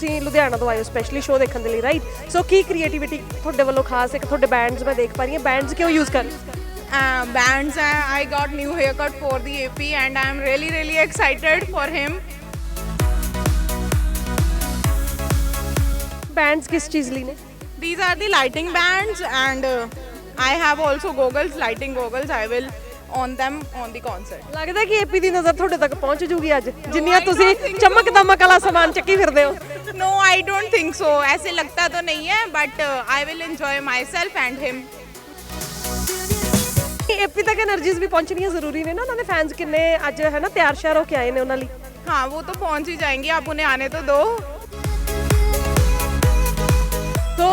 ਤੁਸੀਂ ਲੁਧਿਆਣਾ ਤੋਂ ਆਏ ਹੋ ਸਪੈਸ਼ਲੀ ਸ਼ੋਅ ਦੇਖਣ ਦੇ ਲਈ ਰਾਈਟ ਸੋ ਕੀ ਕ੍ਰੀਏਟੀਵਿਟੀ ਤੁਹਾਡੇ ਵੱਲੋਂ ਖਾਸ ਇੱਕ ਤੁਹਾਡੇ ਬੈਂਡਸ ਮੈਂ ਦੇਖ ਪਾ ਰਹੀ ਹਾਂ ਬੈਂਡਸ ਕਿਉਂ ਯੂਜ਼ ਕਰ ਰਹੇ ਹੋ uh, bands. Uh, I got new haircut for the AP, and I'm really, really excited for him. Bands ਕਿਸ ਚੀਜ਼ ਲਈ ਨੇ These are the lighting bands, and uh, I have also goggles, lighting goggles. I will on them on the concert. ਲੱਗਦਾ ਕਿ AP ਦੀ ਨਜ਼ਰ ਤੁਹਾਡੇ ਤੱਕ ਪਹੁੰਚ ਜੂਗੀ ਅੱਜ ਜਿੰਨੀਆਂ I ਤੁਸੀਂ don't think so. ਚਮਕ ਦਮਕ ਵਾਲਾ ਸਮਾਨ ਚੱਕੀ ਫਿਰਦੇ ਹੋ no I don't think so ऐसे लगता तो नहीं है but I will enjoy myself and him AP ਤੱਕ એનર્ਜੀਜ਼ ਵੀ ਪਹੁੰਚਣੀਆਂ ਜ਼ਰੂਰੀ ਨੇ ਨਾ ਉਹਨਾਂ ਦੇ ਫੈਨਸ ਕਿੰਨੇ ਅੱਜ ਹੈ ਨਾ ਤਿਆਰ ਸ਼ਿਆਰ ਹੋ ਕੇ ਆਏ ਨੇ ਉਹਨਾਂ ਲਈ हाँ वो तो पहुंच ही जाएंगे आप उन्हें आने तो दो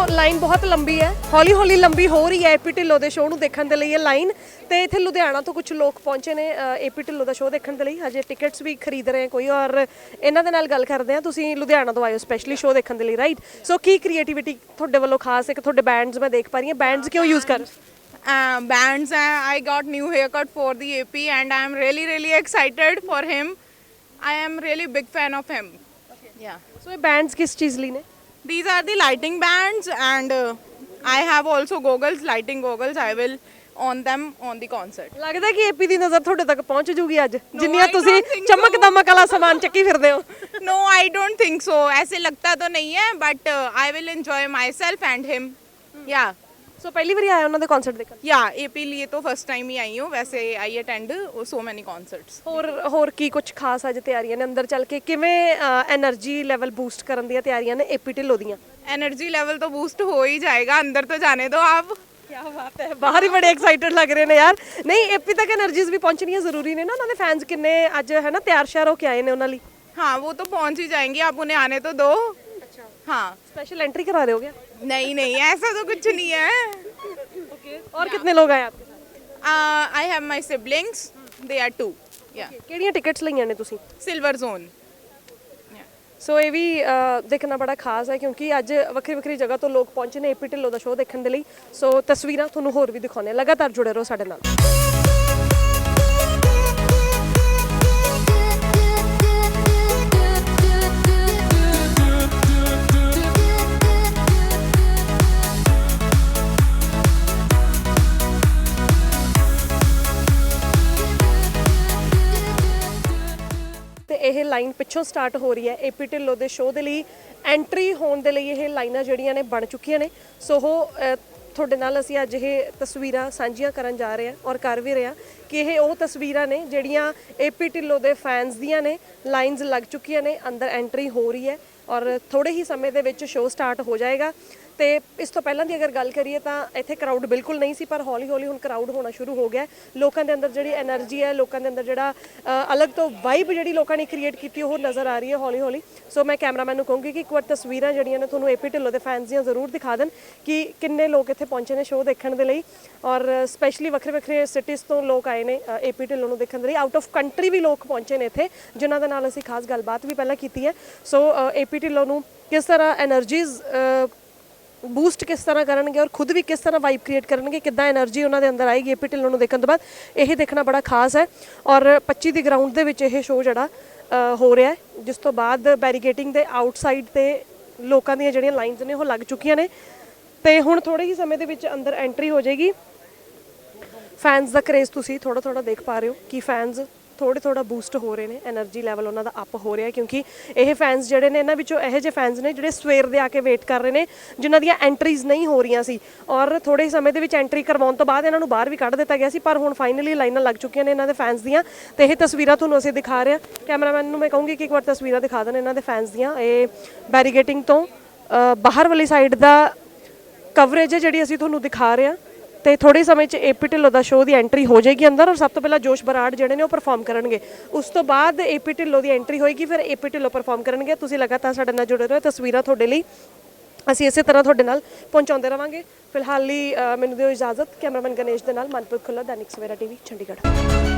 ਲਾਈਨ ਬਹੁਤ ਲੰਬੀ ਹੈ ਹੌਲੀ ਹੌਲੀ ਲੰਬੀ ਹੋ ਰਹੀ ਹੈ ਏਪੀ ਢਿੱਲੋਂ ਦੇ ਸ਼ੋਅ ਨੂੰ ਦੇਖਣ ਦੇ ਲਈ ਇਹ ਲਾਈਨ ਤੇ ਇੱਥੇ ਲੁਧਿਆਣਾ ਤੋਂ ਕੁਝ ਲੋਕ ਪਹੁੰਚੇ ਨੇ ਏਪੀ ਢਿੱਲੋਂ ਦਾ ਸ਼ੋਅ ਦੇਖਣ ਦੇ ਲਈ ਹਜੇ ਟਿਕਟਸ ਵੀ ਖਰੀਦ ਰਹੇ ਕੋਈ ਔਰ ਇਹਨਾਂ ਦੇ ਨਾਲ ਗੱਲ ਕਰਦੇ ਆ ਤੁਸੀਂ ਲੁਧਿਆਣਾ ਤੋਂ ਆਏ ਹੋ ਸਪੈਸ਼ਲੀ ਸ਼ੋਅ ਦੇਖਣ ਦੇ ਲਈ ਰਾਈਟ ਸੋ ਕੀ ਕ੍ਰੀਏਟੀਵਿਟੀ ਤੁਹਾਡੇ ਵੱਲੋਂ ਖਾਸ ਇੱਕ ਤੁਹਾਡੇ ਬੈਂਡਸ ਮੈਂ ਦੇਖ ਪਾ ਰਹੀ ਹਾਂ ਬੈਂਡਸ ਕਿਉਂ ਯੂਜ਼ ਕਰ ਹੋ? bands. I got new haircut for the AP, and I'm really, really excited for him. I am really big fan of him. Yeah. ਸੋ ਇਹ ਬੈਂਡਸ ਕਿਸ ਚੀਜ਼ ਲਈ ਨੇ These are the lighting bands, and uh, I have also goggles, lighting goggles. I will on them on the concert. ਲੱਗਦਾ ਕਿ AP ਦੀ ਨਜ਼ਰ ਤੁਹਾਡੇ ਤੱਕ ਪਹੁੰਚ ਜੂਗੀ ਅੱਜ ਜਿੰਨੀਆਂ I ਤੁਸੀਂ don't think ਚਮਕ so. ਦਮਕ ਵਾਲਾ ਸਮਾਨ ਚੱਕੀ ਫਿਰਦੇ ਹੋ No, I don't think so. ऐसे लगता तो नहीं है, but uh, I will enjoy myself and him. Yeah. ਸੋ ਪਹਿਲੀ ਵਾਰੀ ਆਏ ਉਹਨਾਂ ਦੇ ਕਨਸਰਟ ਦੇਖਣ? या एपी लिए तो फर्स्ट टाइम ही आई हूँ वैसे I attend so many concerts ਹੋਰ ਹੋਰ ਕੀ ਕੁਝ ਖਾਸ ਅੱਜ ਤਿਆਰੀਆਂ ਨੇ? ਅੰਦਰ ਚੱਲ ਕੇ ਕਿਵੇਂ એનર્ਜੀ ਲੈਵਲ ਬੂਸਟ ਕਰਨ ਦੀਆਂ ਤਿਆਰੀਆਂ ਨੇ? ਏਪੀ ਢਿੱਲੋਂ ਦੀਆਂ। एनर्जी लेवल तो बूस्ट हो ही जाएगा अंदर तो जाने दो आप ਬਾਹਰ ਹੀ ਬੜੇ ਐਕਸਾਈਟਡ ਲੱਗ ਰਹੇ ਨੇ ਯਾਰ। ਨਹੀਂ ਏਪੀ ਤੱਕ એનર્ਜੀਜ਼ ਵੀ ਪਹੁੰਚਣੀਆਂ ਜ਼ਰੂਰੀ ਨੇ ਨਾ? ਉਹਨਾਂ ਦੇ ਫੈਨਸ ਕਿੰਨੇ ਅੱਜ ਹੈ ਨਾ ਤਿਆਰ ਸ਼ਿਆਰ ਹੋ ਕੇ ਆਏ ਨੇ ਉਹਨਾਂ ਲਈ? हाँ वो तो पहुंच ही जाएंगी आप उन्हें आने तो दो ਅੱਛਾ हाँ स्पेशल एंट्री करा रहे हो क्या नहीं नहीं ऐसा तो कुछ नहीं है ओके और कितने लोग आए आपके साथ I have my siblings they are two या ਕਿਹੜੀਆਂ ਟਿਕਟਸ ਲਈਆਂ ਨੇ ਤੁਸੀਂ सिल्वर जोन ਸੋ ਇਹ ਵੀ ਅ, ਦੇਖਣਾ ਬੜਾ ਖਾਸ ਹੈ ਕਿਉਂਕਿ ਅੱਜ ਵੱਖਰੀ ਵੱਖਰੀ ਜਗ੍ਹਾ ਤੋਂ ਲੋਕ ਪਹੁੰਚੇ ਨੇ ਏਪੀ ਢਿੱਲੋਂ ਦਾ ਸ਼ੋਅ ਦੇਖਣ ਦੇ ਲਈ ਸੋ ਤਸਵੀਰਾਂ ਤੁਹਾਨੂੰ ਹੋਰ ਵੀ ਦਿਖਾਉਂਦੇ ਹਾਂ ਲਗਾਤਾਰ ਜੁੜੇ ਰਹੋ ਸਾਡੇ ਨਾਲ ਲਾਈਨ ਪਿੱਛੋਂ ਸਟਾਰਟ ਹੋ ਰਹੀ ਹੈ ਏਪੀ ਢਿੱਲੋਂ ਦੇ ਸ਼ੋਅ ਦੇ ਲਈ ਐਂਟਰੀ ਹੋਣ ਦੇ ਲਈ ਇਹ ਲਾਈਨਾਂ ਜਿਹੜੀਆਂ ਨੇ ਬਣ ਚੁੱਕੀਆਂ ਨੇ। ਸੋ ਉਹ ਤੁਹਾਡੇ ਨਾਲ ਅਸੀਂ ਅੱਜ ਇਹ ਤਸਵੀਰਾਂ ਸਾਂਝੀਆਂ ਕਰਨ ਜਾ ਰਹੇ ਹਾਂ ਔਰ ਕਰ ਵੀ ਰਹੇ ਹਾਂ ਕਿ ਇਹ ਉਹ ਤਸਵੀਰਾਂ ਨੇ ਜਿਹੜੀਆਂ ਏਪੀ ਢਿੱਲੋਂ ਦੇ ਫੈਨਸ ਦੀਆਂ ਨੇ ਲਾਈਨਸ ਲੱਗ ਚੁੱਕੀਆਂ ਨੇ, ਅੰਦਰ ਐਂਟਰੀ ਹੋ ਰਹੀ ਹੈ ਔਰ ਥੋੜੇ ਹੀ ਸਮੇਂ ਦੇ ਵਿੱਚ ਸ਼ੋਅ ਸਟਾਰਟ ਹੋ ਜਾਏਗਾ। ਤੇ ਇਸ ਤੋਂ ਪਹਿਲਾਂ ਦੀ ਅਗਰ ਗੱਲ ਕਰੀਏ ਤਾਂ ਇੱਥੇ ਕਰਾਊਡ ਬਿਲਕੁਲ ਨਹੀਂ ਸੀ, ਪਰ ਹੌਲੀ ਹੌਲੀ ਹੁਣ ਕਰਾਊਡ ਹੋਣਾ ਸ਼ੁਰੂ ਹੋ ਗਿਆ ਲੋਕਾਂ ਦੇ ਅੰਦਰ ਜਿਹੜੀ એનર્ਜੀ ਹੈ, ਲੋਕਾਂ ਦੇ ਅੰਦਰ ਜਿਹੜਾ ਅਲੱਗ ਤੋਂ ਵਾਈਬ ਜਿਹੜੀ ਲੋਕਾਂ ਨੇ ਕ੍ਰੀਏਟ ਕੀਤੀ, ਉਹ ਨਜ਼ਰ ਆ ਰਹੀ ਹੈ ਹੌਲੀ ਹੌਲੀ ਸੋ ਮੈਂ ਕੈਮਰਾਮੈਨ ਨੂੰ ਕਹੂੰਗੀ ਕਿ ਇੱਕ ਵਾਰ ਤਸਵੀਰਾਂ ਜਿਹੜੀਆਂ ਨੇ ਤੁਹਾਨੂੰ ਏਪੀ ਢਿੱਲੋਂ ਦੇ ਫੈਨਸ ਦੀਆਂ ਜ਼ਰੂਰ ਦਿਖਾ ਦੇਣ ਕਿ ਕਿੰਨੇ ਲੋਕ ਇੱਥੇ ਪਹੁੰਚੇ ਨੇ ਸ਼ੋਅ ਦੇਖਣ ਦੇ ਲਈ। ਔਰ ਸਪੈਸ਼ਲੀ ਵੱਖਰੇ ਵੱਖਰੇ ਸਿਟੀਜ਼ ਤੋਂ ਲੋਕ ਆਏ ਨੇ ਏਪੀ ਢਿੱਲੋਂ ਨੂੰ ਦੇਖਣ ਦੇ ਲਈ। ਆਊਟ ਆਫ ਕੰਟਰੀ ਵੀ ਲੋਕ ਪਹੁੰਚੇ ਨੇ ਇੱਥੇ, ਜਿਨ੍ਹਾਂ ਦੇ ਨਾਲ ਅਸੀਂ ਖਾਸ ਗੱਲਬਾਤ ਵੀ ਪਹਿਲਾਂ ਕੀਤੀ ਹੈ। ਸੋ ਏਪੀ ਢਿੱਲੋਂ ਨੂੰ ਕਿਸ ਤਰ੍ਹਾਂ એનર્ਜੀਜ਼ ਬੂਸਟ ਕਿਸ ਤਰ੍ਹਾਂ ਕਰਨਗੇ ਔਰ ਖੁਦ ਵੀ ਕਿਸ ਤਰ੍ਹਾਂ ਵਾਈਬ ਕ੍ਰੀਏਟ ਕਰਨਗੇ, ਕਿੱਦਾਂ એનર્ਜੀ ਉਹਨਾਂ ਦੇ ਅੰਦਰ ਆਏਗੀ ਏਪੀ ਢਿੱਲੋਂ ਨੂੰ ਦੇਖਣ ਤੋਂ ਬਾਅਦ, ਇਹ ਦੇਖਣਾ ਬੜਾ ਖਾਸ ਹੈ। ਔਰ 25 ਦੀ ਗਰਾਊਂਡ ਦੇ ਵਿੱਚ ਇਹ ਸ਼ੋਅ ਜਿਹੜਾ ਹੋ ਰਿਹਾ ਹੈ, ਜਿਸ ਤੋਂ ਬਾਅਦ ਬੈਰੀਕੇਟਿੰਗ ਦੇ ਆਊਟਸਾਈਡ ਤੇ ਲੋਕਾਂ ਦੀਆਂ ਜਿਹੜੀਆਂ ਲਾਈਨਸ ਨੇ, ਉਹ ਲੱਗ ਚੁੱਕੀਆਂ ਨੇ। ਤੇ ਹੁਣ ਥੋੜੇ ਹੀ ਸਮੇਂ ਦੇ ਵਿੱਚ ਅੰਦਰ ਐਂਟਰੀ ਹੋ ਜਾਏਗੀ। ਫੈਨਸ ਦਾ ਕਰੇਜ਼ ਤੁਸੀਂ ਥੋੜਾ ਥੋੜਾ ਦੇਖ ਪਾ ਰਹੇ ਹੋ ਕਿ ਫੈਨਸ ਥੋੜੇ ਥੋੜਾ ਬੂਸਟ ਹੋ ਰਹੇ ਨੇ એનર્ਜੀ ਲੈਵਲ ਉਹਨਾਂ ਦਾ ਅਪ ਹੋ ਰਿਹਾ ਕਿਉਂਕਿ ਇਹ ਫੈਨਸ ਜਿਹੜੇ ਨੇ ਇਹਨਾਂ ਵਿੱਚੋਂ ਇਹੋ ਜਿਹੇ ਫੈਨਸ ਨੇ ਜਿਹੜੇ ਸਵੇਰ ਦੇ ਆ ਕੇ ਵੇਟ ਕਰ ਰਹੇ ਨੇ, ਜਿਨ੍ਹਾਂ ਦੀਆਂ ਐਂਟਰੀਜ਼ ਨਹੀਂ ਹੋ ਰਹੀਆਂ ਸੀ ਔਰ ਥੋੜੇ ਸਮੇਂ ਦੇ ਵਿੱਚ ਐਂਟਰੀ ਕਰਵਾਉਣ ਤੋਂ ਬਾਅਦ ਇਹਨਾਂ ਨੂੰ ਬਾਹਰ ਵੀ ਕੱਢ ਦਿੱਤਾ ਗਿਆ ਸੀ, ਪਰ ਹੁਣ ਫਾਈਨਲੀ ਲਾਈਨਾਂ ਲੱਗ ਚੁੱਕੀਆਂ ਨੇ ਇਹਨਾਂ ਦੇ ਫੈਨਸ ਦੀਆਂ ਤੇ ਇਹ ਤਸਵੀਰਾਂ ਤੁਹਾਨੂੰ ਅਸੀਂ ਦਿਖਾ ਰਹੇ ਹਾਂ। ਕੈਮਰਾਮੈਨ ਨੂੰ ਮੈਂ ਕਹੂੰਗੀ ਕਿ ਇੱਕ ਵਾਰ ਤਸਵੀਰਾਂ ਦਿਖਾ ਦੇਣ ਇਹਨਾਂ ਦੇ ਫੈਨਸ ਦੀਆਂ। ਇਹ ਬੈਰੀਗੇਟਿੰਗ ਤੋਂ ਬਾਹਰ ਵਾਲੀ ਸਾਈਡ ਦਾ ਕਵਰੇਜ ਹੈ ਜਿਹੜੀ ਅਸੀਂ ਤੁਹਾਨੂੰ ਦਿਖਾ ਰਹੇ ਹਾਂ। ਤੇ ਥੋੜੇ ਸਮੇਂ 'ਚ ਏਪੀ ਢਿੱਲੋਂ ਦਾ ਸ਼ੋਅ ਦੀ ਐਂਟਰੀ ਹੋ ਜਾਏਗੀ ਅੰਦਰ ਔਰ ਸਭ ਤੋਂ ਪਹਿਲਾਂ ਜੋਸ਼ ਬਰਾੜ ਜਿਹੜੇ ਨੇ ਉਹ ਪਰਫਾਰਮ ਕਰਨਗੇ। ਉਸ ਤੋਂ ਬਾਅਦ ਏਪੀ ਢਿੱਲੋਂ ਦੀ ਐਂਟਰੀ ਹੋਏਗੀ, ਫਿਰ ਏਪੀ ਢਿੱਲੋਂ ਪਰਫਾਰਮ ਕਰਨਗੇ। ਤੁਸੀਂ ਲਗਾਤਾਰ ਸਾਡੇ ਨਾਲ ਜੁੜੇ ਰਹੋ ਤਸਵੀਰਾਂ ਤੁਹਾਡੇ ਲਈ। ਅਸੀਂ ਇਸੇ ਤਰ੍ਹਾਂ ਤੁਹਾਡੇ ਨਾਲ ਪਹੁੰਚਾਉਂਦੇ ਰਵਾਂਗੇ। ਫਿਲਹਾਲ ਲਈ ਮੈਨੂੰ ਦਿਓ ਇਜਾਜ਼ਤ, ਕੈਮਰਾਮੈਨ ਗਣੇਸ਼ ਦੇ ਨਾਲ ਮਨਪ੍ਰੀਤ ਖੁੱਲਾ ਦੈਨਿਕ ਸਵੇਰਾ ਟੀਵੀ ਚੰਡੀਗੜ੍ਹ।